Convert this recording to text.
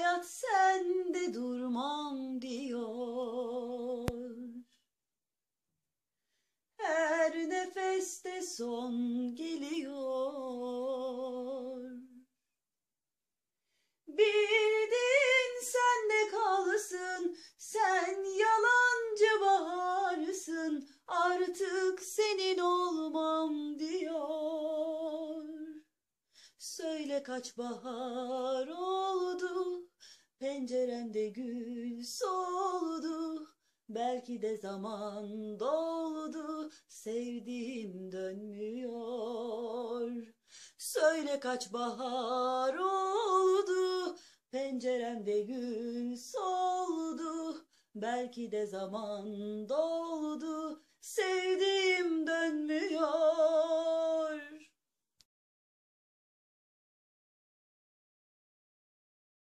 Hayat sende durmam diyor. Her nefeste son geliyor. Bildin sen de kalsın, sen yalancı baharsın, artık senin olmam diyor. Söyle kaç bahar oldu, penceremde gül soldu, belki de zaman doldu, sevdiğim dönmüyor. Söyle kaç bahar oldu, penceremde gül soldu, belki de zaman doldu,